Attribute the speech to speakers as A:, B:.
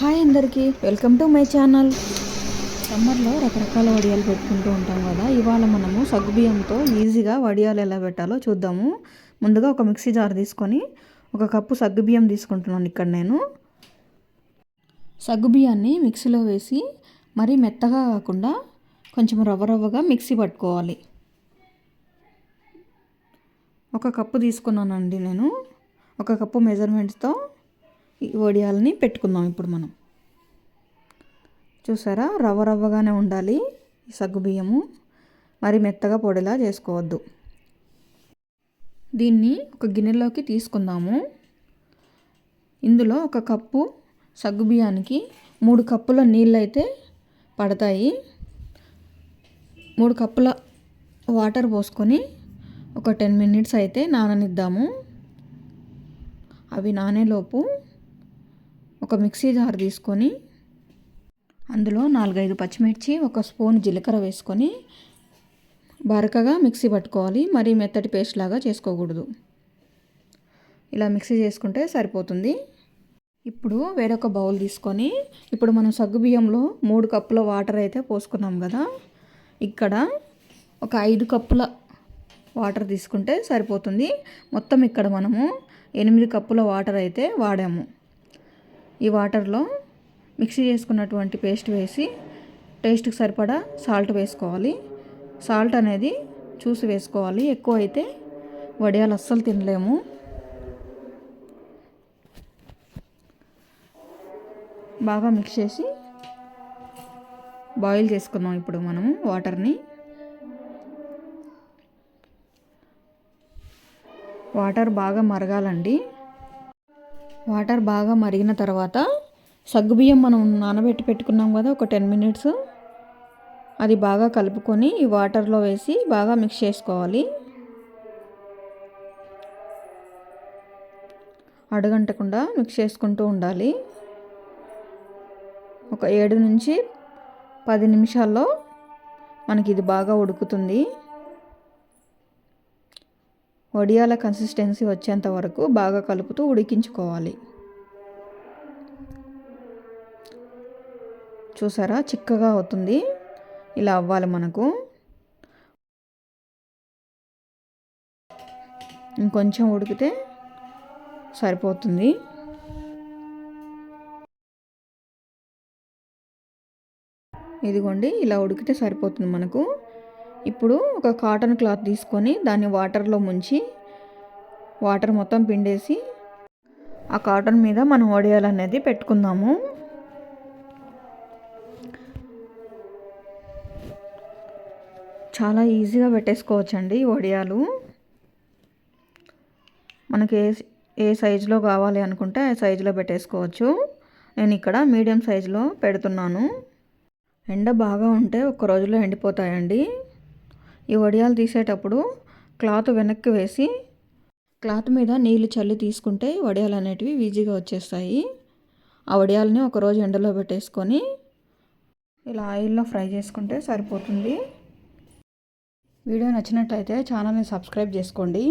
A: Hi అందరికీ welcome to my channel సమ్మర్లో రకరకాల వడియాలు పెట్టుకుంటూ ఉంటాం కదా ఇవాళ మనము సగ్గుబియ్యంతో ఈజీగా వడియాలు ఎలా పెట్టాలో చూద్దాము. ముందుగా ఒక మిక్సీ జార్ తీసుకొని ఒక కప్పు సగ్గుబియ్యం తీసుకుంటున్నాను ఇక్కడ నేను. సగ్గుబియ్యాన్ని మిక్సీలో వేసి మరీ మెత్తగా కాకుండా కొంచెం రవ్వ రవ్వగా మిక్సీ పట్టుకోవాలి. ఒక కప్పు తీసుకున్నానండి నేను. ఒక కప్పు మెజర్మెంట్స్తో ఈ వడియాలని పెట్టుకుందాం ఇప్పుడు మనం. చూసారా? రవ్వ రవ్వగానే ఉండాలి ఈ సగ్గు బియ్యము. మరి మెత్తగా పొడిలా చేసుకోవద్దు. దీన్ని ఒక గిన్నెలోకి తీసుకుందాము. ఇందులో ఒక కప్పు సగ్గు బియ్యానికి మూడు కప్పుల నీళ్ళు అయితే పడతాయి. మూడు కప్పుల వాటర్ పోసుకొని ఒక టెన్ మినిట్స్ అయితే నాననిద్దాము. అవి నానేలోపు ఒక మిక్సీ జార్ తీసుకొని అందులో నాలుగైదు పచ్చిమిర్చి ఒక స్పూన్ జీలకర్ర వేసుకొని బరకగా మిక్సీ పట్టుకోవాలి. మరీ మెత్తటి పేస్ట్ లాగా చేసుకోకూడదు. ఇలా మిక్సీ చేసుకుంటే సరిపోతుంది. ఇప్పుడు వేరొక బౌల్ తీసుకొని ఇప్పుడు మనం సగ్గుబియ్యంలో మూడు కప్పుల వాటర్ అయితే పోసుకున్నాం కదా ఇక్కడ ఒక ఐదు కప్పుల వాటర్ తీసుకుంటే సరిపోతుంది. మొత్తం ఇక్కడ మనము ఎనిమిది కప్పుల వాటర్ అయితే వాడాము. ఈ వాటర్లో మిక్సీ చేసుకున్నటువంటి పేస్ట్ వేసి టేస్ట్కి సరిపడా సాల్ట్ వేసుకోవాలి. సాల్ట్ అనేది చూసి వేసుకోవాలి. ఎక్కువ అయితే వడియాలు అస్సలు తినలేము. బాగా మిక్స్ చేసి బాయిల్ చేసుకుందాం ఇప్పుడు మనము వాటర్ని. వాటర్ బాగా మరగాలండి. వాటర్ బాగా మరిగిన తర్వాత సగ్గుబియ్యం మనం నానబెట్టి పెట్టుకున్నాం కదా ఒక టెన్ మినిట్స్. అది బాగా కలుపుకొని ఈ వాటర్లో వేసి బాగా మిక్స్ చేసుకోవాలి. అడగంటకుండా మిక్స్ చేసుకుంటూ ఉండాలి. ఒక ఏడు నుంచి పది నిమిషాల్లో మనకి ఇది బాగా ఉడుకుతుంది. వడియాల కన్సిస్టెన్సీ వచ్చేంత వరకు బాగా కలుపుతూ ఉడికించుకోవాలి. చూసారా? చిక్కగా అవుతుంది. ఇలా అవ్వాలి మనకు. ఇంకొంచెం ఉడికితే సరిపోతుంది. ఇదిగోండి ఇలా ఉడికితే సరిపోతుంది మనకు. ఇప్పుడు ఒక కాటన్ క్లాత్ తీసుకొని దాన్ని వాటర్లో ముంచి వాటర్ మొత్తం పిండేసి ఆ కాటన్ మీద మనం వడియాలనేది పెట్టుకుందాము. చాలా ఈజీగా పెట్టేసుకోవచ్చండి వడియాలు. మనకి ఏ ఏ సైజులో కావాలి అనుకుంటే ఆ సైజులో పెట్టేసుకోవచ్చు. నేను ఇక్కడ మీడియం సైజులో పెడుతున్నాను. ఎండ బాగా ఉంటే ఒక రోజులో ఎండిపోతాయండి. ఈ వడియాలు తీసేటప్పుడు క్లాత్ వెనక్కి వేసి క్లాత్ మీద నీళ్ళు చల్లి తీసుకుంటే వడియాలు అనేటివి ఈజీగా వచ్చేస్తాయి. ఆ వడియాలని ఒకరోజు ఎండలో పెట్టేసుకొని ఇలా ఆయిల్లో ఫ్రై చేసుకుంటే సరిపోతుంది. వీడియో నచ్చినట్లయితే ఛానల్ని సబ్స్క్రైబ్ చేసుకోండి.